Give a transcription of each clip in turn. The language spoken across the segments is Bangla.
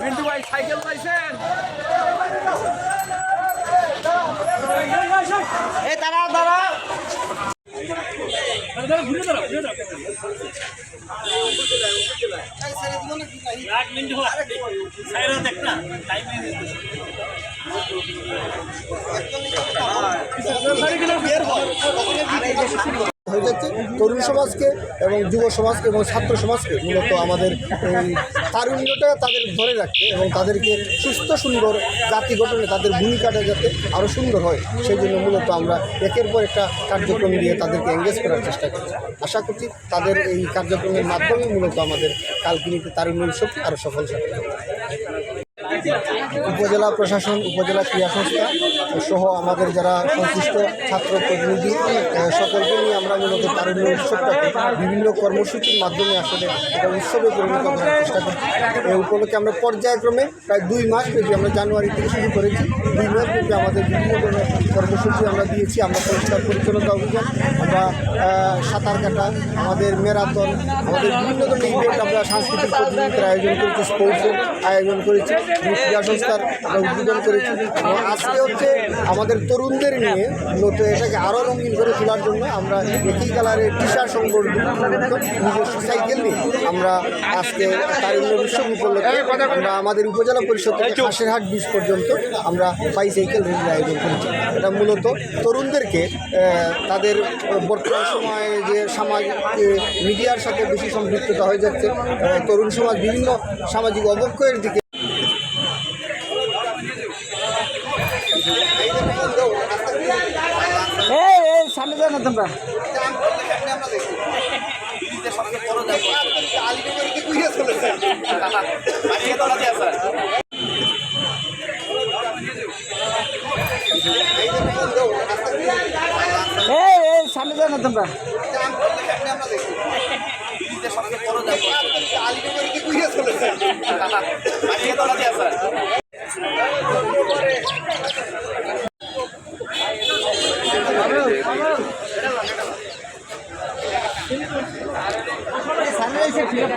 মিন্টু ভাই সাইকেল পাইছেন? এই দাঁড়াও দাঁড়াও। দেখ না হয়ে যাচ্ছে। তরুণ সমাজকে এবং যুব সমাজকে এবং ছাত্র সমাজকে মূলত আমাদের এই তারুণ্যটা তাদের ধরে রাখতে এবং তাদেরকে সুস্থ, সুন্দর জাতি গঠনে তাদের ভূমিকাটা যাতে আরও সুন্দর হয়, সেই জন্য মূলত আমরা একের পর একটা কার্যক্রম দিয়ে তাদেরকে এঙ্গেজ করার চেষ্টা করছি। আশা করছি তাদের এই কার্যক্রমের মাধ্যমে মূলত আমাদের কালকিনিতে তারুণ্য উৎসবটি আরও সফল সাথে উপজেলা প্রশাসন, উপজেলা ক্রীড়া সংস্থা সহ আমাদের যারা সংশ্লিষ্ট ছাত্র প্রতিনিধি সকলকে নিয়ে আমরা মূলত তারুণ্য উৎসবটাকে বিভিন্ন কর্মসূচির মাধ্যমে আসলে এটা উৎসবে পরিণত করার চেষ্টা করছি। এই উপলক্ষে আমরা পর্যায়ক্রমে প্রায় দুই মাস ব্যাপী আমরা জানুয়ারি থেকে শুরু করেছি। দুই মাস ব্যাপী আমাদের বিভিন্ন ধরনের কর্মসূচি আমরা দিয়েছি। আমরা পরিষ্কার পরিচ্ছন্নতা অভিযান, আমরা সাঁতার কাটা, আমাদের ম্যারাথন, আমাদের বিভিন্ন ধরনের ইভেন্ট আমরা সাংস্কৃতিক প্রতিযোগিতার আয়োজন করেছি, স্পোর্টসের আয়োজন করেছি। ক্রীড়া সংস্থার আমরা উদ্বোধন করেছি। এবং আজকে হচ্ছে আমাদের তরুণদের নিয়ে মূলত এটাকে আরও রঙিন করে তোলার জন্য আমরা একই কালারের টি শার্ট সংগঠন নিজস্ব সাইকেল নিয়ে আমরা আজকে তারুণ্য উৎসব উপলক্ষে আমরা আমাদের উপজেলা পরিষদ থেকে হাসেরহাট বিচ পর্যন্ত আমরা বাইসাইকেল র্যালির আয়োজন করেছি। এটা মূলত তরুণদেরকে তাদের বর্তমান সময়ে যে সামাজিক মিডিয়ার সাথে বেশি সম্পৃক্ততা হয়ে যাচ্ছে তরুণ সমাজ বিভিন্ন সামাজিক অবক্ষয়ের দিকে এই এই সামনে যাও না তোমরা এই এই সামনে যাও না তোমরা সামনে এসে ঠিক আছে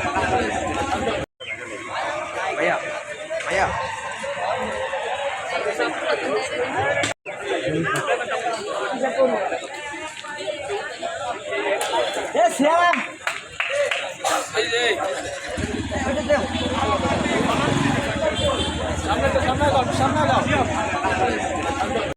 Hey.